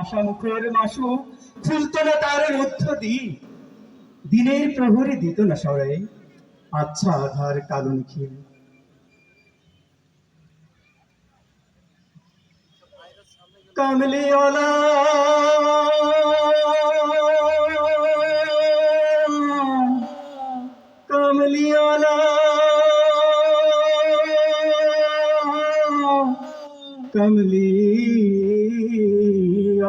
আশা মুখের মাসু ফুলতো না তার মধ্য দি দিনের প্রহরে দিত না সরে আচ্ছা আধার কালো নিখিল। কামলিওয়ালা। কামলিওয়ালা। কামলিওয়ালা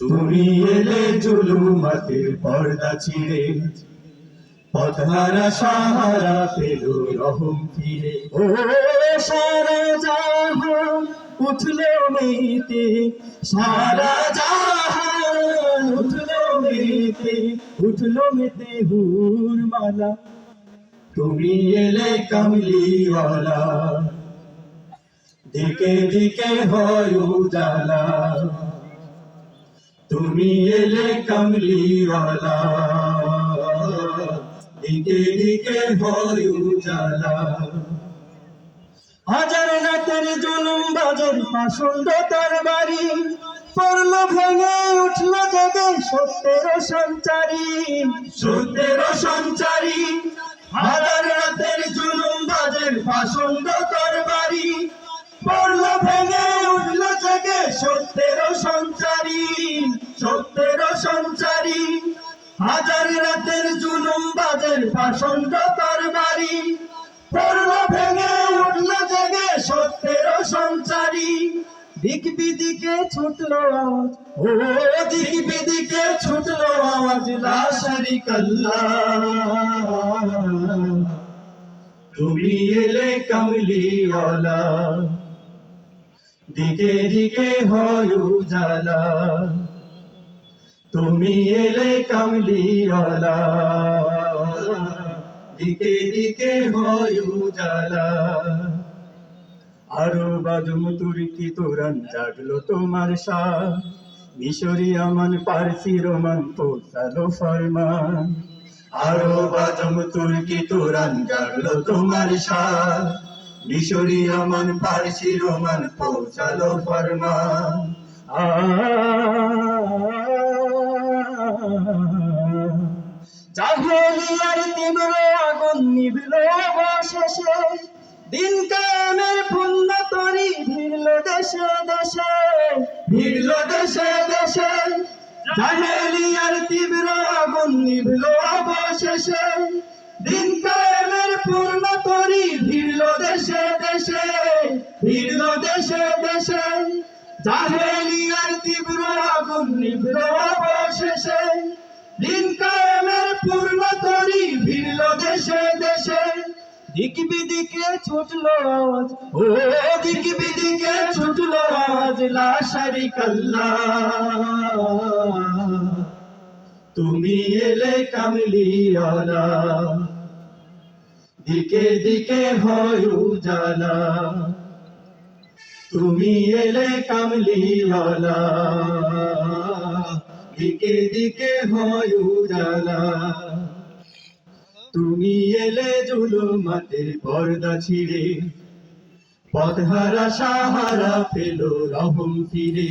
তুমি এলে জুলুমাতের পর্দা ছিঁড়ে, পথহারা সাহারা পেল রহম ফিরে। ও সারা জাহান উঠল মেতে সারা জাহান উঠল মেতে উঠল মেতে হুর মালা। তুমি এলে কামলিওয়ালা দিকে দিকে হয় উজালা। তুমি এলে কামলিওয়ালা। দিকে দিকে হয় উজালা। হাজার রাতের জুলুম বাজার পাষণ্ড তার বাড়ি। পড়ল ভেঙে উঠল জেগে সত্যের সঞ্চারী। সত্যের সঞ্চারী। হাজার বাজের পাষণ্ড তরবারি পড়ল ভেঙে উঠল জেগে সত্যের সঞ্চারী। দিক বিদিকে ছুটলো আওয়াজ ও দিক বিদিকে ছুটলো আওয়াজ লাশারি কাল্লা তুমি এলে কামলিওয়ালা, দিকে দিকে হয় উজালা। তুমি এলে কামলিওয়ালা। দিকে দিকে হয় উজালা। আরও বাজম তুর্কি তোরান জাগলো তোমার শাহ মিশরি আমান পারসি রোমান পোসালো ফরমান। আরও বাজম তুর্কি তোরান জাগলো তোমার শাহ মিশরি আমান পারসি রোমান পৌঁছালো ফরমান। আ জাহেলিয়ার তীব্র আগুন নিভল অবশেষে। দিন কায়েমের পুণ্য তরি ভিড়ল দেশে দেশে, ভিড়ল দেশে দেশে। জাহেলিয়ার তীব্র আগুন নিভল অবশেষে। দিন কায়েমের পূর্ণ তরি ভিড়ল দেশে দেশে, ভিড়ল দেশে দেশে। জাহেলিয়ার দিক বিদিকে ছুটলো আওয়াজ। ও দিক বিদিকে ছুটলো আওয়াজ, লাশারি কাল্লা। তুমি এলে কামলিওয়ালা দিকে দিকে হয় উজালা। তুমি এলে কামলিওয়ালা দিকে দিকে হয় উজালা। তুমি এলে জুলুমাতের পর্দা ছিঁড়ে। পথহারা সাহারা পেল রহম ফিরে।